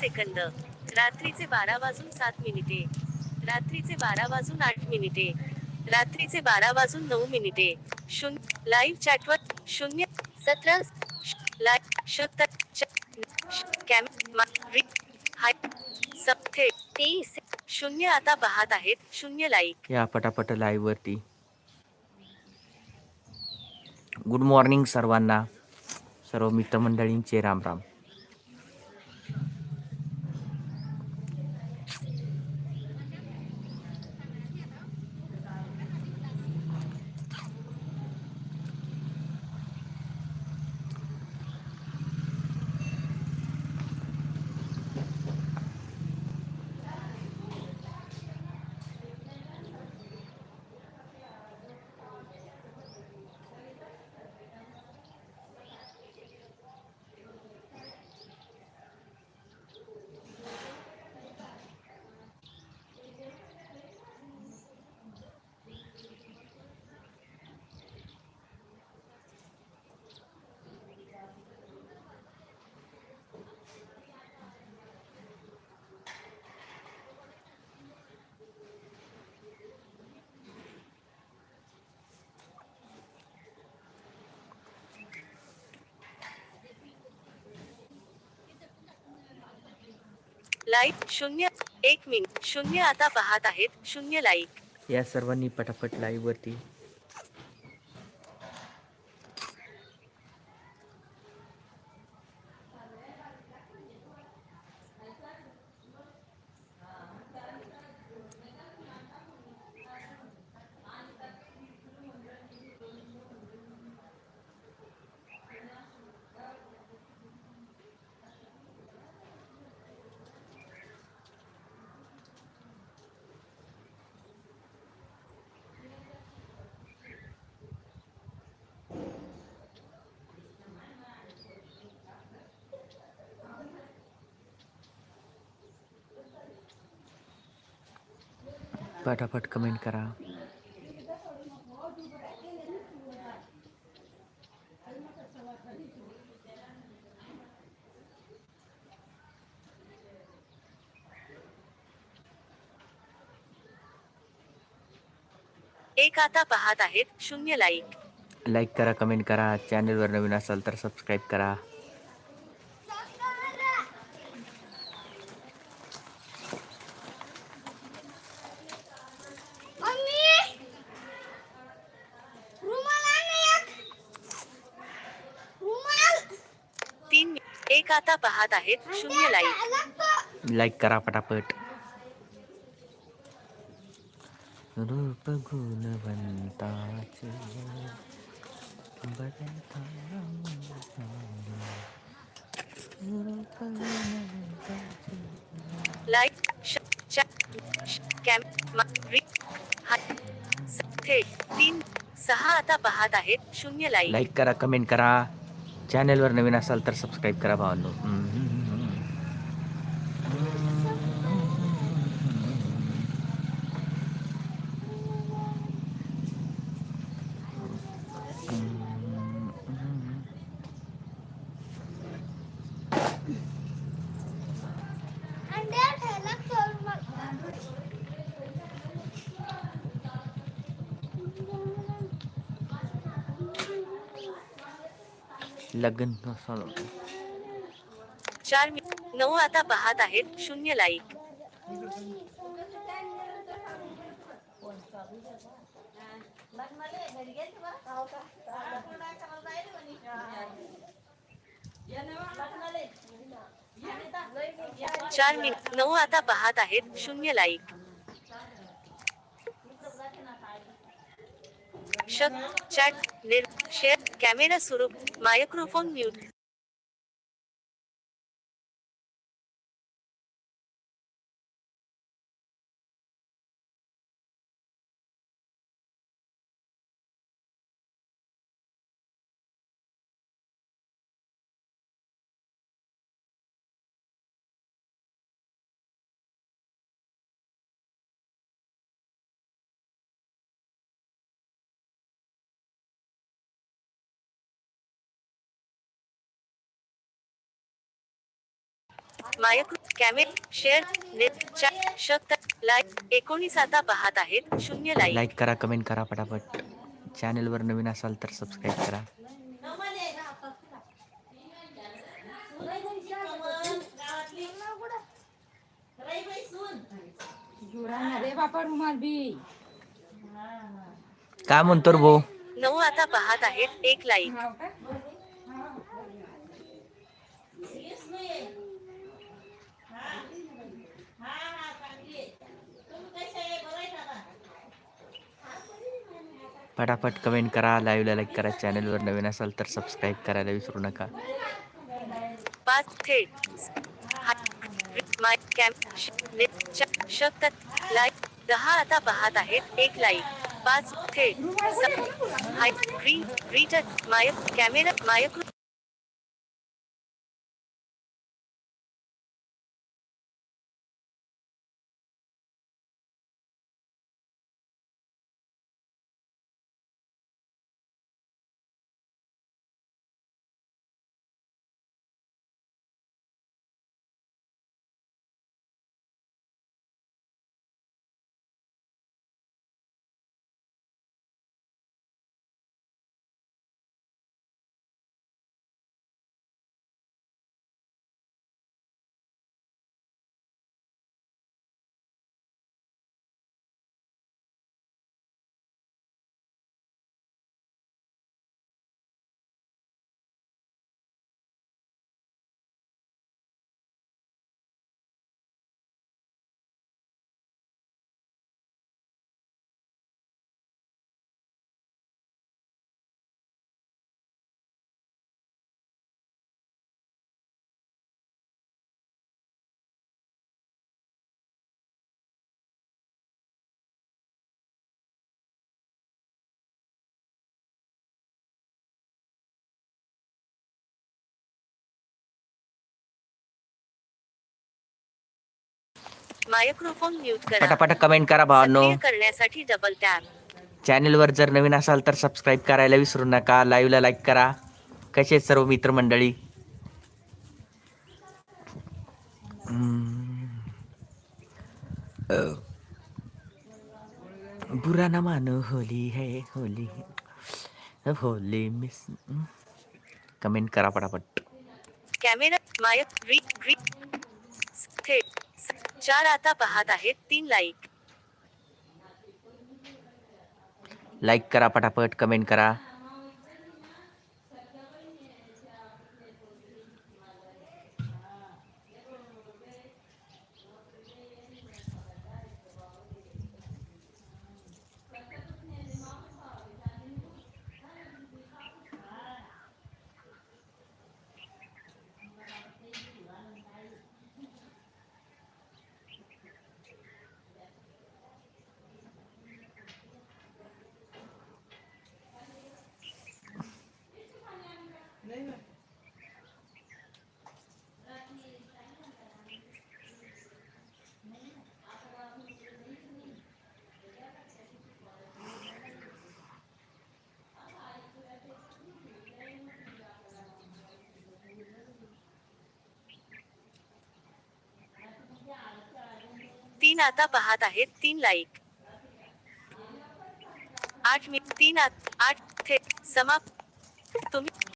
Second. रात्रीचे बारा वाजून सात मिनिटे. रात्रीचे बारा वाजून आठ मिनिटे. रात्रीचे बारा वाजून नऊ मिनिटे. शून्य लाईव्ह चॅटवर शून्य सतरा लाईव्ह हाय सप्ते तेवीस शून्य आता पाहत आहेत शून्य लाईक या पटापट लाईव्ह वरती. गुड मॉर्निंग सर्वांना. सर्व मित्रमंडळींचे राम राम लाईक शून्य एक मिनिट. शून्य आता पाहत आहेत. शून्य लाईक. या सर्वांनी पटापट लाईव्ह वरती पटापट कमेंट करा. एक आता पाहत आहेत शून्य लाईक लाईक करा कमेंट करा. चॅनलवर नवीन असाल तर सबस्क्राईब करा. मि- एक आता पाहत आहेत शून्य लाईक. लागतो लाईक करा पटापट. रूप गुणवंताचे बदलता रूप गुणवंताचे. लाईक श- च- श- कॅम मा- रि- हाय स- थेट तीन सहा आता पाहत आहेत शून्य लाईक. लाईक करा कमेंट करा. चॅनलवर नवीन असाल तर सबस्क्राईब करा भावांनो. लग्न चार मि- नऊ आता पाहत आहेत शून्य लाईक चार मि नऊ आता पाहत आहेत शून्य लाईक शक चॅट निर शेअर कॅमेरा सुरू microphone mute. Micro camera share net chat शक्त लाईक एकोणीस आता पाहत आहेत. शून्य लाईक. लाईक करा कमेंट करा पटापट. चॅनलवर नवीन असाल तर सबस्क्राईब करा. काय म्हणतो भाऊ? नऊ आता पाहत आहेत एक लाईक. पटापट कमेंट करा लाईव्हला लाईक करा चॅनलवर नवीन असाल तर सबस्क्राईब करायला विसरू नका. पाच थेट माय लाईक दहा आता पाहत आहेत एक लाईक पाच थेट hi green greeter my camera micro microphone mute करा. पटापट कमेंट करा भावांनो. सक्रिय करण्यासाठी डबल टॅप चॅनलवर जर नवीन असाल तर सबस्क्राईब करायला विसरू नका. लाईव्हला लाईक करा. कसे आहेत सर्व मित्रमंडळी. बुरा ना मानो होली है होली होली मिस कमेंट करा पटापट. कॅमेरा माय ग्री ग्री थेट चार आता पाहत आहेत तीन लाईक लाईक करा पटापट कमेंट करा. तीन आता पाहत आहेत तीन लाईक आठ मी तीन आत आठ थेट समाप्त